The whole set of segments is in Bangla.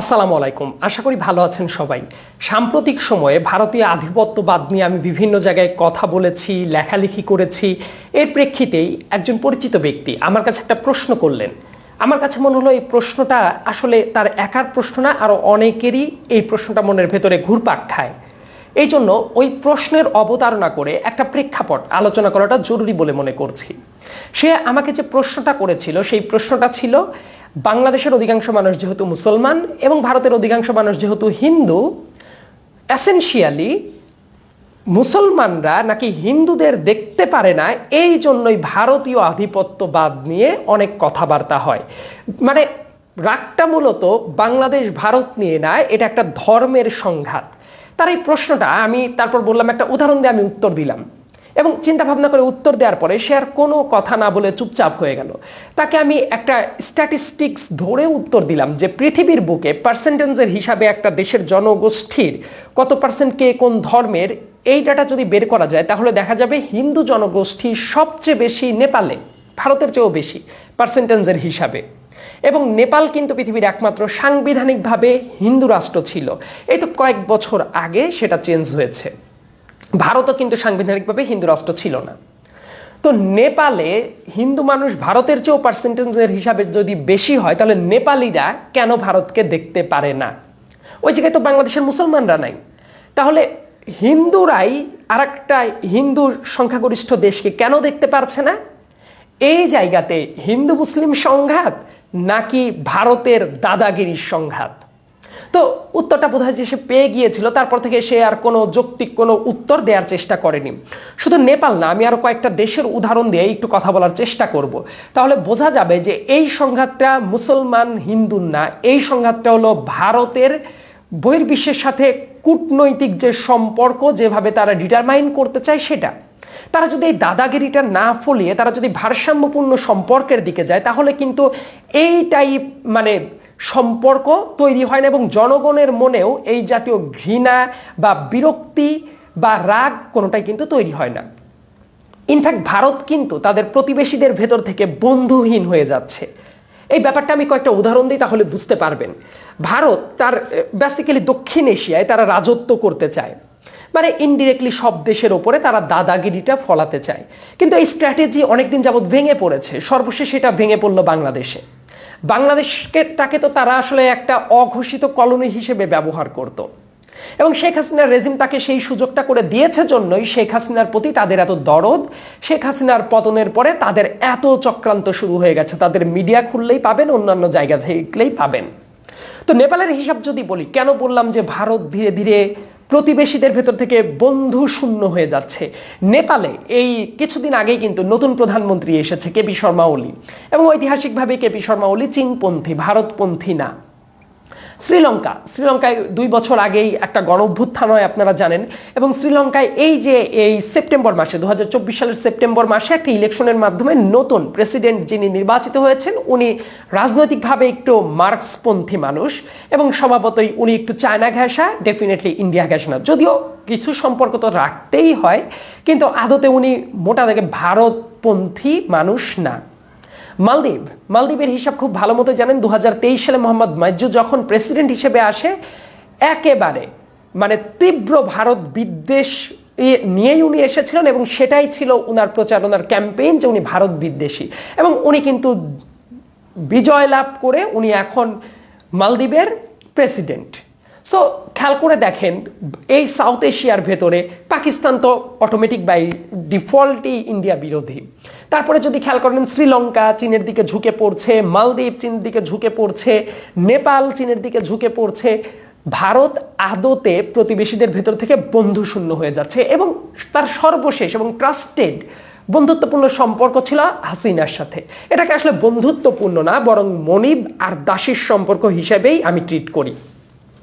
আসসালামু আলাইকুম। আশা করি ভালো আছেন সবাই। সাম্প্রতিক সময়ে ভারতীয় আধিপত্যবাদ নিয়ে আমি বিভিন্ন জায়গায় কথা বলেছি, লেখালেখি করেছি। এর প্রেক্ষিতেই একজন পরিচিত ব্যক্তি আমার কাছে একটা প্রশ্ন করলেন। আমার কাছে মনে হলো এই প্রশ্নটা আসলে তার একার প্রশ্ন না, আরও অনেকেরই এই প্রশ্নটা মনের ভেতরে ঘুরপাক খায়। এই জন্য ওই প্রশ্নের অবতারণা করে একটা প্রেক্ষাপট আলোচনা করাটা জরুরি বলে মনে করছি। সে আমাকে যে প্রশ্নটা করেছিল, সেই প্রশ্নটা ছিল বাংলাদেশের অধিকাংশ মানুষ যেহেতু মুসলমান এবং ভারতের অধিকাংশ মানুষ যেহেতু হিন্দু এসেনশিয়ালি মুসলমানরা নাকি হিন্দুদের দেখতে পারে না, এই জন্যই ভারতীয় আধিপত্যবাদ নিয়ে অনেক কথাবার্তা হয়। মানে রাগটা মূলত বাংলাদেশ, ভারত নিয়ে না, এটা একটা ধর্মের সংঘাত। তার এই প্রশ্নটা আমি তারপর বললাম, একটা উদাহরণ দিয়ে আমি উত্তর দিলাম। এবং চিন্তা ভাবনা করে উত্তর দেওয়ার পরে সে আর কোনো কথা না বলে চুপচাপ হয়ে গেল। তাকে আমি একটা স্ট্যাটিস্টিক্স ধরে উত্তর দিলাম যে পৃথিবীর বুকে পার্সেন্টেজের হিসাবে একটা দেশের জনগোষ্ঠীর কত পার্সেন্ট কে কোন ধর্মের, এই ডাটা যদি বের করা যায় তাহলে দেখা যাবে হিন্দু জনগোষ্ঠী সবচেয়ে বেশি, নেপালে, ভারতের চেয়েও বেশি পার্সেন্টেজের হিসাবে। এবং নেপাল কিন্তু পৃথিবীর একমাত্র সাংবিধানিকভাবে হিন্দু রাষ্ট্র ছিল। এই তো কয়েক বছর আগে সেটা চেঞ্জ হয়েছে। ভারতও কিন্তু সাংবিধানিকভাবে হিন্দু রাষ্ট্র ছিল না। তো নেপালে হিন্দু মানুষ ভারতের চেয়েও পার্সেন্টেজের হিসাবে যদি বেশি হয়, তাহলে নেপালিরা কেন ভারতকে দেখতে পারে না? ওই জায়গায় তো বাংলাদেশের মুসলমানরা নাই। তাহলে হিন্দুরাই আর একটা হিন্দু সংখ্যাগরিষ্ঠ দেশকে কেন দেখতে পারছে না? এই জায়গাতে হিন্দু মুসলিম সংঘাত নাকি ভারতের দাদাগিরির সংঘাত? তো উত্তরটা বোধ হয় যে সে পেয়ে গিয়েছিল, তারপর থেকে সে আর কোনো যৌক্তিক কোনো উত্তর দেওয়ার চেষ্টা করেনি। শুধু নেপাল না, আমি আরও কয়েকটা দেশের উদাহরণ দিয়ে একটু কথা বলার চেষ্টা করব। তাহলে বোঝা যাবে যে এই সংঘাতটা মুসলমান হিন্দু না, এই সংঘাতটা হলো ভারতের বহির্বিশ্বের সাথে কূটনৈতিক যে সম্পর্ক যেভাবে তারা ডিটারমাইন করতে চায় সেটা। তারা যদি এই দাদাগিরিটা না ফলিয়ে, তারা যদি ভারসাম্যপূর্ণ সম্পর্কের দিকে যায়, তাহলে কিন্তু এই টাইপ মানে সম্পর্ক তৈরি হয় না এবং জনগণের মনেও এই জাতীয় ঘৃণা বা বিরক্তি বা রাগ কোনোটাই কিন্তু তৈরি হয় না। ইনফ্যাক্ট ভারত কিন্তু তাদের প্রতিবেশীদের ভেতর থেকে বন্ধুহীন হয়ে যাচ্ছে। এই ব্যাপারটা আমি কয়েকটা উদাহরণ দিই তাহলে বুঝতে পারবেন। ভারত তার বেসিক্যালি দক্ষিণ এশিয়ায় তারা রাজত্ব করতে চায়। মানে ইনডিরেক্টলি সব দেশের ওপরে তারা দাদাগিরিটা ফলাতে চায়। কিন্তু এই স্ট্র্যাটেজি অনেকদিন যাবৎ ভেঙে পড়েছে। সর্বশেষ এটা ভেঙে পড়ল বাংলাদেশে। বাংলাদেশকে, তাকে তো তারা আসলে একটা অঘোষিত কলোনি হিসেবে ব্যবহার করত। এবং শেখ হাসিনার রেজিম তাকে সেই সুযোগটা করে দিয়েছে জন্যই শেখ হাসিনার প্রতি তাদের এত দরদ, শেখ হাসিনার পতনের পরে তাদের এত চক্রান্ত শুরু হয়ে গেছে। তাদের মিডিয়া খুললেই পাবেন, অন্যান্য জায়গা থেকেই পাবেন। তো নেপালের হিসাব যদি বলি, কেন বললাম যে ভারত ধীরে ধীরে প্রতিবেশীদের ভেতর থেকে বন্ধু শূন্য হয়ে যাচ্ছে। নেপালে এই কিছুদিন আগেই কিন্তু নতুন প্রধানমন্ত্রী এসেছে কেপি শর্মা ওলি। এবং ঐতিহাসিকভাবে কেপি শর্মা ওলি চীনপন্থী, ভারতপন্থী না। শ্রীলঙ্কা। শ্রীলঙ্কায় দুই বছর আগেই একটা গণ অভ্যুত্থান হয়, আপনারা জানেন। এবং শ্রীলঙ্কায় এই যে এই সেপ্টেম্বর মাসে দু সালের সেপ্টেম্বর মাসে একটা ইলেকশনের মাধ্যমে নতুন প্রেসিডেন্ট যিনি নির্বাচিত হয়েছেন, উনি রাজনৈতিকভাবে একটু মার্কসপন্থী মানুষ এবং স্বভাবতই উনি একটু চায়না ঘেঁষা ডেফিনেটলি ইন্ডিয়া ঘেঁষা। না যদিও কিছু সম্পর্ক তো রাখতেই হয়, কিন্তু আদতে উনি মোটা থেকে ভারতপন্থী মানুষ না। মালদ্বীপ। মালদ্বীপের হিসাব খুব ভালো মতো জানেন দু সালে মোহাম্মদ মাজ্জু যখন প্রেসিডেন্ট হিসেবে আসে, একেবারে মানে তীব্র ভারত বিদ্বেষ নিয়েই উনি এসেছিলেন এবং সেটাই ছিল উনার প্রচারণার ক্যাম্পেইন যে উনি ভারত বিদ্বেষী। এবং উনি কিন্তু বিজয় লাভ করে উনি এখন মালদ্বীপের প্রেসিডেন্ট। সো খেয়াল করে দেখেন, এই সাউথ এশিয়ার ভেতরে পাকিস্তান তো অটোমেটিক বাই ডিফল্টই ইন্ডিয়া বিরোধী। তারপরে যদি খেয়াল করেন, শ্রীলঙ্কা চীনের দিকে ঝুঁকে পড়ছে, মালদ্বীপ চীনের দিকে ঝুঁকে পড়ছে, নেপাল চীনের দিকে ঝুঁকে পড়ছে, ভারত আদতে প্রতিবেশীদের ভেতর থেকে বন্ধু শূন্য হয়ে যাচ্ছে এবং তার সর্বশেষ এবং ট্রাস্টেড বন্ধুত্বপূর্ণ সম্পর্ক ছিল হাসিনার সাথে। এটাকে আসলে বন্ধুত্বপূর্ণ না, বরং মনিব আর দাসীর সম্পর্ক হিসেবেই আমি ট্রিট করি।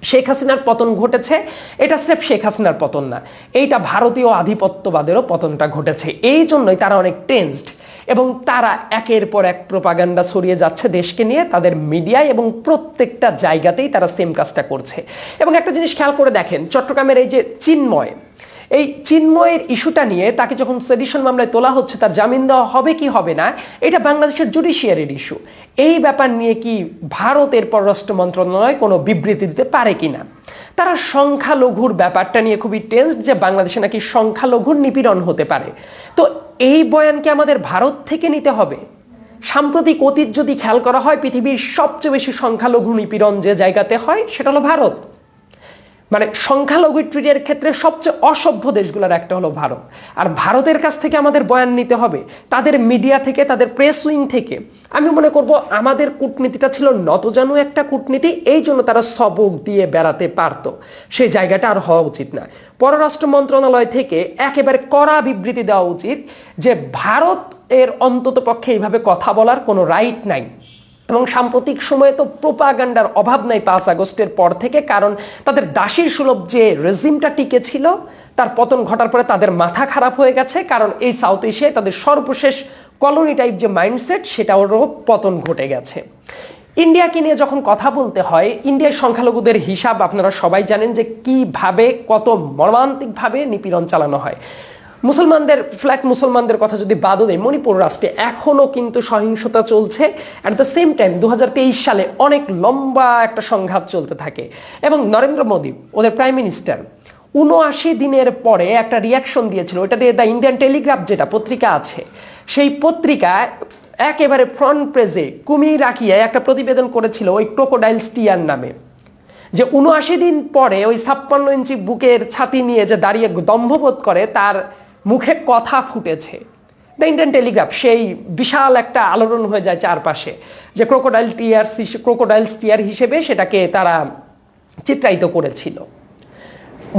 শেখ হাসিনার পতন ঘটেছে, এটা স্রেফ শেখ হাসিনার পতন না, এইটা ভারতীয় আধিপত্যবাদেরও পতনটা ঘটেছে। এই জন্যই তারা অনেক টেন্সড এবং তারা একের পর এক প্রোপাগান্ডা ছড়িয়ে যাচ্ছে দেশকে নিয়ে, তাদের মিডিয়ায় এবং প্রত্যেকটা জায়গাতেই তারা সেম কাজটা করছে। এবং একটা জিনিস খেয়াল করে দেখেন, চট্টগ্রামের এই যে চিন্ময়, এই চিন্ময়ের ইস্যুটা নিয়ে তাকে যখন সেডিশন মামলায় তোলা হচ্ছে, তার জামিন দেওয়া হবে কি হবে না, এটা বাংলাদেশের জুডিশিয়ারির ইস্যু এই ব্যাপার নিয়ে কি ভারতের পররাষ্ট্র মন্ত্রণালয় কোনো বিবৃতি দিতে পারে কিনা? তারা সংখ্যালঘুর ব্যাপারটা নিয়ে খুবই টেন্স যে বাংলাদেশে নাকি সংখ্যালঘুর নিপীড়ন হতে পারে। তো এই বয়ানকে আমাদের ভারত থেকে নিতে হবে? সাম্প্রতিক অতীত যদি খেয়াল করা হয়, পৃথিবীর সবচেয়ে বেশি সংখ্যালঘু নিপীড়ন যে জায়গাতে হয়, সেটা হলো ভারত। মানে সংখ্যালঘু ট্রিটের ক্ষেত্রে সবচেয়ে অসভ্য দেশগুলোর একটা হলো ভারত। আর ভারতের কাছ থেকে আমাদের বয়ান নিতে হবে, তাদের মিডিয়া থেকে, তাদের প্রেস উইং থেকে। আমি মনে করব আমাদের কূটনীতিটা ছিল নতজানু একটা কূটনীতি, এই জন্য তারা সবক দিয়ে বেড়াতে পারত। সেই জায়গাটা আর হওয়া উচিত না। পররাষ্ট্র মন্ত্রণালয় থেকে একেবারে কড়া বিবৃতি দেওয়া উচিত যে ভারত এর অন্তত পক্ষে এইভাবে কথা বলার কোনো রাইট নাই। এবং সাম্প্রতিক সময়ে তো প্রোপাগান্ডার অভাব নাই পাঁচ আগস্টের পর থেকে, কারণ তাদের দাসীর সুলভ যে রেজিমটা টিকে ছিল তার পতন ঘটার পরে তাদের মাথা খারাপ হয়ে গেছে, কারণ এই সাউথ এশিয়ায় তাদের সর্বশেষ কলোনি টাইপ যে মাইন্ডসেট সেটারও পতন ঘটে গেছে। ইন্ডিয়াকে নিয়ে যখন কথা বলতে হয়, ইন্ডিয়ার সংখ্যালঘুদের হিসাব আপনারা সবাই জানেন যে কীভাবে, কত মর্মান্তিকভাবে নিপীড়ন চালানো হয়। মুসলমানদের ফ্ল্যাট মুসলমানদের কথা যদি বাদও দেয় মণিপুর রাষ্ট্রে এখনও কিন্তু সহিংসতা চলছে। অ্যাট দ্য সেম টাইম দু সালে অনেক লম্বা একটা সংঘাত চলতে থাকে। এবং নরেন্দ্র মোদী, ওদের প্রাইম মিনিস্টার উনআশি দিনের পরে একটা রিয়াকশন দিয়েছিল। ওটা দিয়ে দ্য ইন্ডিয়ান টেলিগ্রাফ যেটা পত্রিকা আছে, সেই পত্রিকা একেবারে ফ্রন্ট পেজে কুমির রাখিয়ে একটা প্রতিবেদন করেছিল ওই ক্রোকোডাইল স্টিয়ার নামে। যে উনআশি দিন পরে ওই ছাপ্পান্ন ইঞ্চি বুকের ছাতি নিয়ে যে দাঁড়িয়ে দম্ভবোধ করে, তার মুখে কথা ফুটেছে। দ্য ইন্ডিয়ান টেলিগ্রাফ সেই বিশাল একটা আলোড়ন হয়ে যায় চারপাশে যে ক্রোকোডাইল টিয়ার ক্রোকোডাইল স্টিয়ার হিসেবে সেটাকে তারা চিত্রায়িত করেছিল।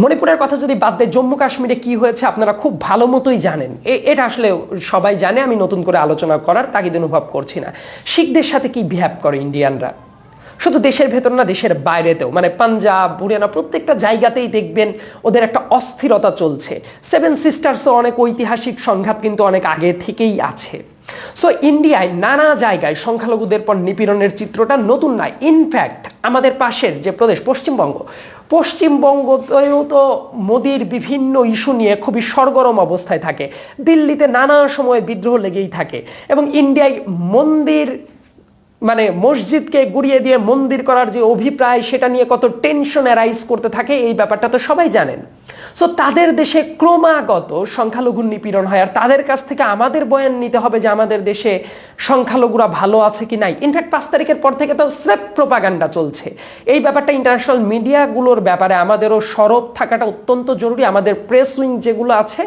মণিপুরের কথা যদি বাদ দেয়, জম্মু কাশ্মীরে কি হয়েছে আপনারা খুব ভালো মতোই জানেন। এটা আসলে সবাই জানে, আমি নতুন করে আলোচনা করার তাগিদ অনুভব করছি না। শিখদের সাথে কি বিহেভ করে ইন্ডিয়ানরা শুধু দেশের ভেতর না, দেশের বাইরেতেও। মানে পাঞ্জাব, হরিয়ানা প্রত্যেকটা জায়গাতেই দেখবেন ওদের একটা অস্থিরতা চলছে। সেভেন সিস্টার্সও অনেক ঐতিহাসিক সংঘাত কিন্তু অনেক আগে থেকেই আছে। সো ইন্ডিয়ায় নানা জায়গায় সংখ্যালঘুদের পর নিপীড়নের চিত্রটা নতুন নয়। ইনফ্যাক্ট আমাদের পাশের যে প্রদেশ, পশ্চিমবঙ্গ, পশ্চিমবঙ্গতেও তো মোদির বিভিন্ন ইস্যু নিয়ে খুবই সরগরম অবস্থায় থাকে। দিল্লিতে নানা সময় বিদ্রোহ লেগেই থাকে। এবং ইন্ডিয়ায় মন্দির মানে মসজিদকে গুড়িয়ে দিয়ে মন্দির করার যে অভিপ্রায়, সেটা নিয়ে কত টেনশন অ্যারাইজ করতে থাকে, এই ব্যাপারটা তো সবাই জানেন। সো তাদের দেশে ক্রমাগত সংখ্যালঘু নিপীড়ন হয়, আর তাদের কাছ থেকে আমাদের বয়ান নিতে হবে যে আমাদের দেশে সংখ্যালঘুরা ভালো আছে কি নাই। ইনফ্যাক্ট পাঁচ তারিখের পর থেকে তো স্রেপ প্রোপাগান্ডা চলছে। এই ব্যাপারটা ইন্টারন্যাশনাল মিডিয়াগুলোর ব্যাপারে আমাদেরও সরব থাকাটা অত্যন্ত জরুরি। আমাদের প্রেস উইং যেগুলো আছে,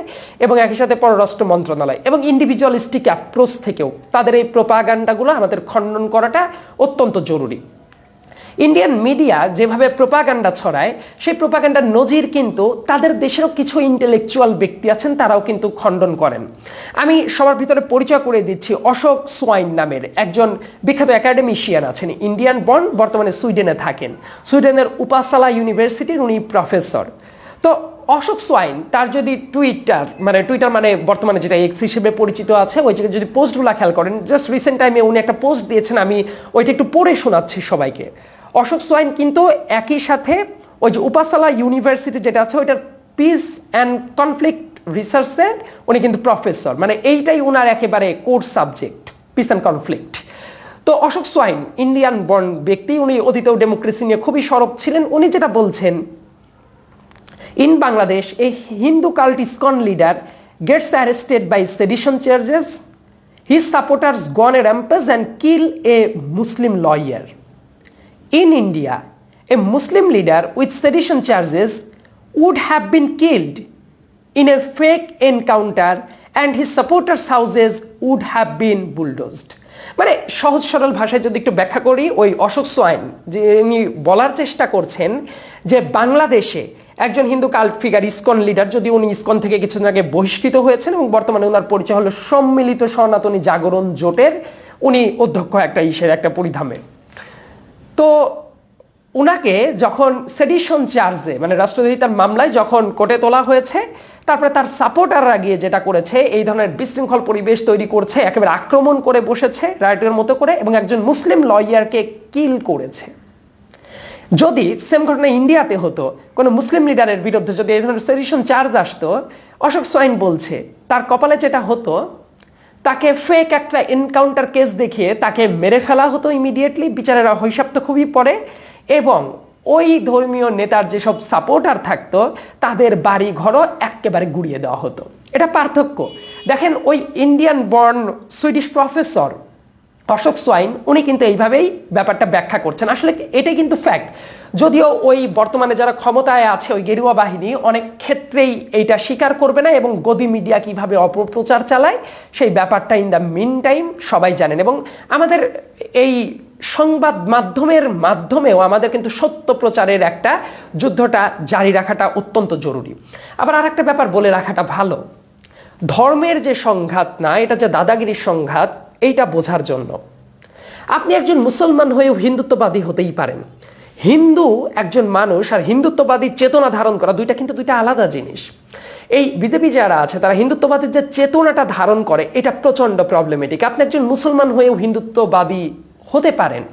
এবং একই সাথে পররাষ্ট্র মন্ত্রণালয়, এবং ইন্ডিভিজুয়ালিস্টিক অ্যাপ্রোচ থেকেও তাদের এই প্রোপাগান্ডাগুলো আমাদের খণ্ডন করাটা অত্যন্ত জরুরি। ইন্ডিয়ান মিডিয়া যেভাবে প্রোপাগান্ডা ছড়ায়, সেই প্রোপাগান্ডার নজির কিন্তু তাদের দেশেরও কিছু ইন্টেলেকচুয়াল ব্যক্তি আছেন, তারাও কিন্তু খণ্ডন করেন। আমি সবার ভিতরে পরিচয় করে দিচ্ছি অশোক সোয়াইন নামের একজন বিখ্যাত একাডেমিশিয়ান আছেন ইন্ডিয়ান বর্ন বর্তমানে সুইডেনে থাকেন। সুইডেনের উপাসালা ইউনিভার্সিটির উনি প্রফেসর তো অশোক সোয়াইন, তার যদি টুইটার মানে টুইটার মানে বর্তমানে যেটা এক্স হিসেবে পরিচিত আছে, ওই জায়গায় যদি পোস্টগুলো খেয়াল করেন জাস্ট রিসেন্ট টাইমে উনি একটা পোস্ট দিয়েছেন, আমি ওইটা একটু পড়ে শোনাচ্ছি সবাইকে। অশোক সোয়াইন কিন্তু একই সাথে ওই যে উপাসালা ইউনিভার্সিটি যেটা আছে, ওইটার পিস অ্যান্ড কনফ্লিক্ট রিসার্চের উনি কিন্তু প্রফেসর মানে এইটাই ওনার একেবারে course subject peace and conflict তো অশোক সোয়াইন ইন্ডিয়ান বর্ন ব্যক্তি, উনি অতীতেও ডেমোক্রেসি নিয়ে খুবই সরব ছিলেন, উনি যেটা বলছেন in Bangladesh a Hindu cult ISKCON leader gets arrested by sedition charges his supporters gone a rampage and kill a Muslim lawyer. In India, a Muslim leader with sedition charges would have been killed in a fake encounter and his supporters' houses would have been bulldozed. মানে সহজ সরল ভাষায় যদি একটু ব্যাখ্যা করি ওই অশোক সোয়াইন যিনি বলার চেষ্টা করছেন যে বাংলাদেশে একজন হিন্দু কাল ফিগার ইসকন লিডার যদি উনি ইসকন থেকে কিছুদিন আগে বহিষ্কৃত হয়েছেন এবং বর্তমানে ওনার পরিচয় হলো সম্মিলিত সনাতনী জাগরণ জোটের উনি অধ্যক্ষ একটা ইসের একটা পরিধামে। তো উনাকে যখন সেডিশন চার্জে মানে রাষ্ট্রদ্রোহিতার মামলায় যখন কোর্টে তোলা হয়েছে, তারপরে তার সাপোর্টাররা গিয়ে যেটা করেছে, এই ধরনের বিশৃঙ্খল পরিবেশ তৈরি করছে, একেবারে আক্রমণ করে বসেছে রাইটের মতো করে, এবং একজন মুসলিম লয়ারকে কিল করেছে। যদি সেম ঘটনা ইন্ডিয়াতে হতো, কোনো মুসলিম লিডারের বিরুদ্ধে যদি এই ধরনের সেডিশন চার্জ আসতো, অশোক সোয়াইন বলছে, তার কপালে যেটা হতো, তাকে ফেক একটা এনকাউন্টার কেস দেখিয়ে তাকে মেরে ফেলা হতো ইমিডিয়েটলি বিচারের হৈসাব তো খুবই পড়ে এবং ওই ধর্মীয় নেতার যেসব সাপোর্টার থাকতো, তাদের বাড়ি ঘরও একেবারে গুড়িয়ে দেওয়া হতো। এটা পার্থক্য। দেখেন ওই Indian born Swedish professor Ashok Swain, উনি কিন্তু এইভাবেই ব্যাপারটা ব্যাখ্যা করছেন। আসলে এটাই কিন্তু ফ্যাক্ট যদিও ওই বর্তমানে যারা ক্ষমতায় আছে, ওই গেরুয়া বাহিনী অনেক ক্ষেত্রেই এইটা স্বীকার করবে না এবং গদি মিডিয়া কীভাবে অপপ্রচার চালায়, সেই ব্যাপারটা ইন দ্য মিন টাইম সবাই জানেন। এবং আমাদের এই সংবাদ মাধ্যমের মাধ্যমেও আমাদের কিন্তু সত্য প্রচারের একটা যুদ্ধটা জারি রাখাটা অত্যন্ত জরুরি। আবার আর একটা ব্যাপার বলে রাখাটা ভালো। ধর্মের যে সংঘাত না, এটা যে দাদাগিরির সংঘাত এইটা বোঝার জন্য। আপনি একজন মুসলমান হয়েও হিন্দুত্ববাদী হতেই পারেন। হিন্দু একজন মানুষ আর হিন্দুত্ববাদী চেতনা ধারণ করা দুইটা কিন্তু দুইটা আলাদা জিনিস। এই বিজেপি যারা আছে, তারা হিন্দুত্ববাদীর যে চেতনাটা ধারণ করে, এটা প্রচণ্ড প্রবলেমেটিক আপনি একজন মুসলমান হয়েও হিন্দুত্ববাদী হতে পারেন।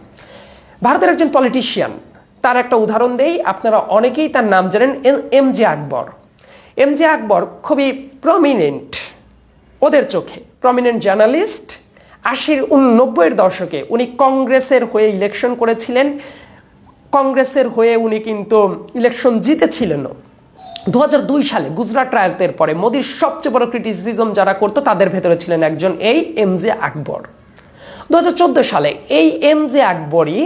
ভারতের একজন পলিটিশিয়ান তার একটা উদাহরণ দেই, আপনারা অনেকেই তার নাম জানেন M J Akbar. M J Akbar খুবই প্রমিনেন্ট ওদের চোখে প্রমিনেন্ট জার্নালিস্ট আশির নব্বইয়ের দশকে উনি কংগ্রেসের হয়ে ইলেকশন করেছিলেন। কংগ্রেসের হয়ে উনি কিন্তু ইলেকশন জিতেছিলেন দু সালে গুজরাট রায়তের পরে মোদীর সবচেয়ে বড় ক্রিটিসিজম যারা করতো, তাদের ভেতরে ছিলেন একজন এই এম জে আকবর। দু হাজার চোদ্দ সালে এই এম জে আকবরই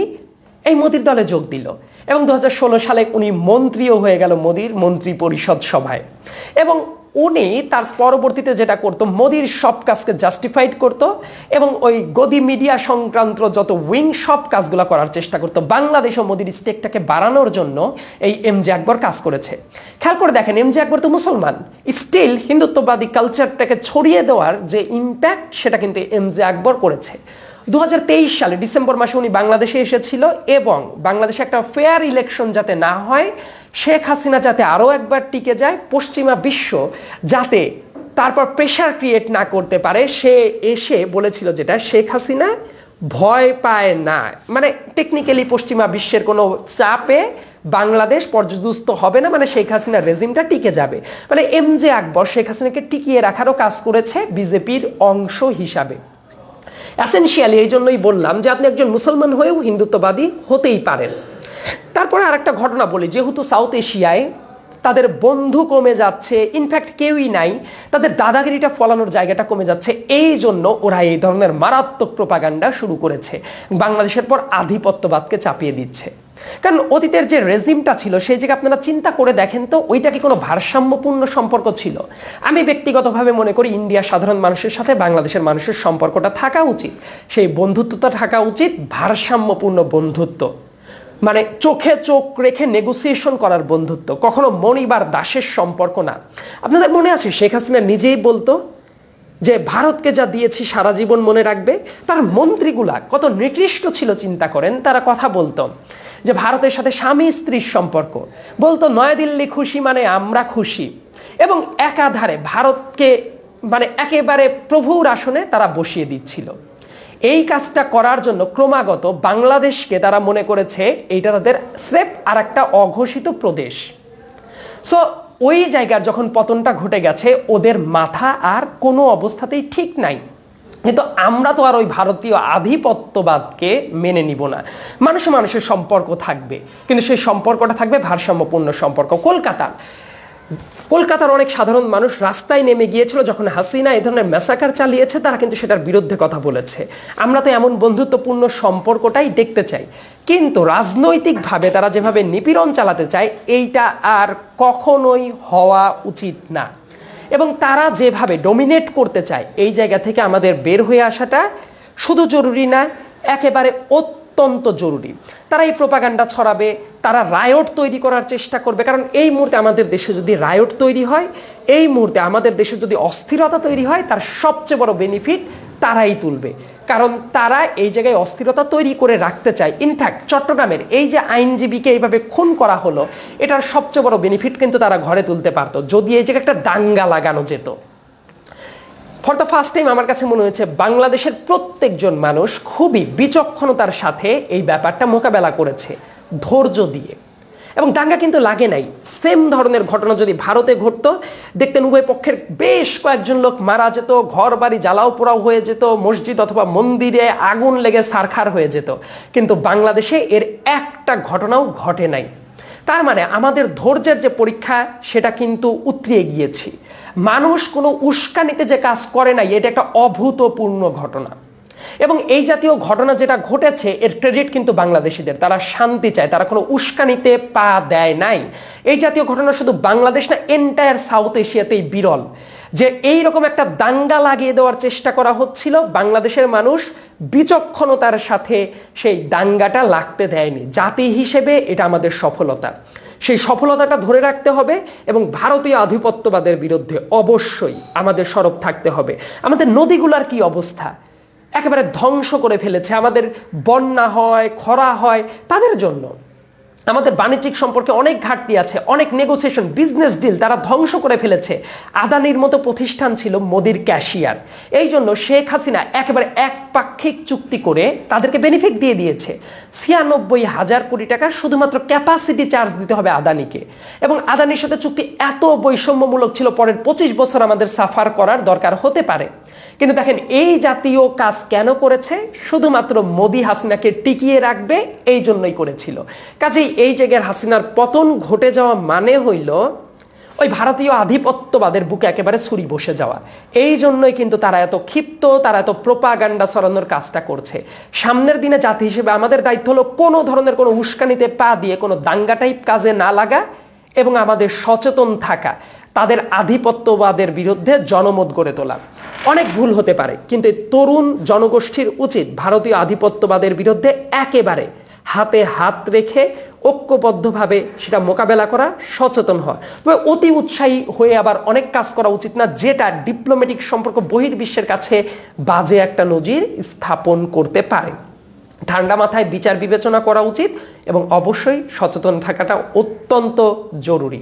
এই মোদীর দলে যোগ দিল এবং দু হাজার ষোলো সালে উনি মন্ত্রীও হয়ে গেল মোদীর মন্ত্রী পরিষদ সভায়। এবং উনি তার পরবর্তীতে যেটা করতো, মোদির সব কাজকে জাস্টিফাইড করত এবং ওই গদি মিডিয়া সংক্রান্ত যত উইং সব কাজগুলো করার চেষ্টা করতো। বাংলাদেশ ও মোদির স্টেকটাকে বাড়ানোর জন্য এই এম জে আকবর কাজ করেছে। খেয়াল করে দেখেন এম জে আকবর তো মুসলমান। স্টিল হিন্দুত্ববাদী কালচারটাকে ছড়িয়ে দেওয়ার যে ইম্প্যাক্ট সেটা কিন্তু এম জে আকবর করেছে। দু হাজার তেইশ সালে ডিসেম্বর মাসে উনি বাংলাদেশে এসেছিল এবং বাংলাদেশে একটা ফেয়ার ইলেকশন যাতে না হয়, শেখ হাসিনা যাতে আরও একবার টিকে যায়, পশ্চিমা বিশ্ব যাতে তারপর প্রেশার ক্রিয়েট না করতে পারে, সে এসে বলেছিল যেটা, শেখ হাসিনা ভয় পায় না। মানে টেকনিক্যালি পশ্চিমা বিশ্বের কোনো চাপে বাংলাদেশ পর্যদুস্ত হবে না মানে শেখ হাসিনার রেজিমটা টিকে যাবে। মানে এম জে আকবর শেখ হাসিনাকে টিকিয়ে রাখারও কাজ করেছে, বিজেপির অংশ হিসাবে। অ্যাসেন্সিয়ালি এই জন্যই বললাম যে আপনি একজন মুসলমান হয়েও হিন্দুত্ববাদী হতেই পারেন। তারপরে আর একটা ঘটনা বলি, যেহেতু সাউথ এশিয়ায় তাদের বন্ধু কমে যাচ্ছে ইনফ্যাক্ট কেউই নাই, তাদের দাদাগিরিটা ফলানোর জায়গাটা কমে যাচ্ছে, এই জন্য ওরা এই ধরনের মারাত্মক প্রপাগান্ডা শুরু করেছে। বাংলাদেশের পর আধিপত্যবাদকে চাপিয়ে দিচ্ছে। কারণ অতীতের যে রেজিমটা ছিল, সেই জায়গায় আপনারা চিন্তা করে দেখেন তো, ওইটা কি কোনো ভারসাম্যপূর্ণ সম্পর্ক ছিল? আমি ব্যক্তিগতভাবে মনে করি ইন্ডিয়া সাধারণ মানুষের সাথে বাংলাদেশের মানুষের সম্পর্কটা থাকা উচিত। সেই বন্ধুত্বটা থাকা উচিত, ভারসাম্যপূর্ণ বন্ধুত্ব। মানে চোখে চোখ রেখে নেগোসিয়েশন করার বন্ধুত্ব। কখনো মনিবার দাসের সম্পর্ক না। আপনাদের মনে আছে, শেখ হাসিনা নিজেই বলতো যে, ভারতকে যা দিয়েছি সারা জীবন মনে রাখবে। তার মন্ত্রীগুলা কত নিকৃষ্ট ছিল, চিন্তা করেন, তারা কথা বলতো। যে ভারতের সাথে স্বামী স্ত্রীর সম্পর্ক। বলতো, নয়াদিল্লি খুশি মানে আমরা খুশি। এবং একাধারে ভারতকে মানে একেবারে প্রভুর আসনে তারা বসিয়ে দিচ্ছিল। এই কাজটা করার জন্য ক্রমাগত বাংলাদেশকে তারা মনে করেছে, এইটা তাদের স্রেফ আর একটা অঘোষিত প্রদেশ। সো ওই জায়গার যখন পতনটা ঘটে গেছে, ওদের মাথা আর কোনো অবস্থাতেই ঠিক নাই। কিন্তু আমরা তো আর ওই ভারতীয় আধিপত্যবাদকে মেনে নিব না। মানুষ মানুষের সম্পর্ক থাকবে, কিন্তু সেই সম্পর্কটা থাকবে ভারসাম্যপূর্ণ সম্পর্ক। কলকাতা, কলকাতার অনেক সাধারণ মানুষ রাস্তায় নেমে গিয়েছিল যখন হাসিনা এই ধরনের মেসাকার চালিয়েছে, তারা কিন্তু সেটার বিরুদ্ধে কথা বলেছে। আমরা তো এমন বন্ধুত্বপূর্ণ সম্পর্কটাই দেখতে চাই। কিন্তু রাজনৈতিকভাবে তারা যেভাবে নিপীড়ন চালাতে চায়, এইটা আর কখনোই হওয়া উচিত না। এবং তারা যেভাবে ডমিনেট করতে চায়, এই জায়গা থেকে আমাদের বের হয়ে আসাটা শুধু জরুরি না, একেবারে অত্যন্ত জরুরি। তারা এই প্রোপাগান্ডা ছড়াবে, তারা রায়ট তৈরি করার চেষ্টা করবে। কারণ এই মুহূর্তে আমাদের দেশে যদি রায়ট তৈরি হয়, এই মুহূর্তে আমাদের দেশে যদি অস্থিরতা তৈরি হয়, তার সবচেয়ে বড় বেনিফিট তারাই তুলবে। কারণ তারা এই জায়গায় অস্থিরতা তৈরি করে রাখতে চায়। ইনফ্যাক্ট চট্টগ্রামের এই যে আইনজীবীকে এইভাবে খুন করা হলো, এটার সবচেয়ে বড় বেনিফিট কিন্তু তারা ঘরে তুলতে পারতো, যদি এই জায়গায় একটা দাঙ্গা লাগানো যেত। ফর দ্য ফার্স্ট টাইম আমার কাছে মনে হয়েছে, বাংলাদেশের প্রত্যেকজন মানুষ খুবই বিচক্ষণতার সাথে এই ব্যাপারটা মোকাবেলা করেছে, ধৈর্য দিয়ে। এবং দাঙ্গা কিন্তু লাগে নাই। সেম ধরনের ঘটনা যদি ভারতে ঘটতো, দেখতেন উভয় পক্ষের বেশ কয়েকজন লোক মারা যেত ঘর বাড়ি জ্বালাও পোড়াও হয়ে যেত, মসজিদ অথবা মন্দিরে আগুন লেগে সারখার হয়ে যেত। কিন্তু বাংলাদেশে এর একটা ঘটনাও ঘটে নাই। তার মানে আমাদের ধৈর্যের যে পরীক্ষা, সেটা কিন্তু উতরিয়ে গিয়েছি। মানুষ কোনো উস্কানিতে যে কাজ করে নাই, এটা একটা অভূতপূর্ণ ঘটনা। এবং এই জাতীয় ঘটনা যেটা ঘটেছে, এর ক্রেডিট কিন্তু বাংলাদেশিদের। তারা শান্তি চায়, তারা কোনো উস্কানিতে পা দেয় নাই। এই জাতীয় ঘটনা শুধু বাংলাদেশ না এন্টায়ার সাউথ এশিয়াতেই বিরল। যে এই রকম একটা দাঙ্গা লাগিয়ে দেওয়ার চেষ্টা করা হচ্ছিল, বাংলাদেশের মানুষ বিচক্ষণতার সাথে সেই দাঙ্গাটা লাগতে দেয়নি। জাতি হিসেবে এটা আমাদের সফলতা। সেই সফলতাটা ধরে রাখতে হবে এবং ভারতীয় আধিপত্যবাদের বিরুদ্ধে অবশ্যই আমাদের সরব থাকতে হবে। আমাদের নদীগুলার কি অবস্থা? একেবারে ধ্বংস করে ফেলেছে। আমাদের বন্যা হয়, খরা হয়, তাদের জন্য। আমাদের বাণিজ্যিক সম্পর্কে অনেক ঘাটতি আছে, অনেক নেগোসিয়েশন বিজনেস ডিল তারা ধ্বংস করে ফেলেছে। আদানির মতো প্রতিষ্ঠান ছিল মোদির ক্যাশিয়ার এই জন্য শেখ হাসিনা একেবারে একপাক্ষিক চুক্তি করে তাদেরকে বেনিফিট দিয়ে দিয়েছে। ছিয়ানব্বই হাজার কোটি টাকা শুধুমাত্র ক্যাপাসিটি চার্জ দিতে হবে আদানিকে। এবং আদানির সাথে চুক্তি এত বৈষম্যমূলক ছিল, পরের পঁচিশ বছর আমাদের সাফার করার দরকার হতে পারে। কিন্তু দেখেন, এই জাতীয় কাজ কেন করেছে? শুধুমাত্র মোদি হাসিনাকে টিকিয়ে রাখবে, এই জন্যই করেছিল। কাজেই এই জায়গার হাসিনার পতন ঘটে যাওয়া মানে হইল, ওই ভারতীয় আধিপত্যবাদের বুকে একেবারে ছুরি বসে যাওয়া। এই জন্যই কিন্তু তারা এত ক্ষিপ্ত, তারা এত প্রোপাগান্ডা সরানোর কাজটা করছে। সামনের দিনে জাতি হিসেবে আমাদের দায়িত্ব হলো কোনো ধরনের কোনো উস্কানিতে পা দিয়ে কোনো দাঙ্গা টাইপ কাজে না লাগা এবং আমাদের সচেতন থাকা। তাদের আধিপত্যবাদের বিরুদ্ধে জনমত গড়ে তোলা। অনেক ভুল হতে পারে, কিন্তু তরুণ জনগোষ্ঠীর উচিত ভারতীয় আধিপত্যবাদের বিরুদ্ধে একেবারে হাতে হাত রেখে ঐক্যবদ্ধভাবে সেটা মোকাবেলা করা সচেতন হয় তবে অতি উৎসাহী হয়ে আবার অনেক কাজ করা উচিত না, যেটা ডিপ্লোম্যাটিক সম্পর্ক বহির্বিশ্বের কাছে বাজে একটা নজির স্থাপন করতে পারে। ঠান্ডা মাথায় বিচার বিবেচনা করা উচিত এবং অবশ্যই সচেতন থাকাটা অত্যন্ত জরুরি।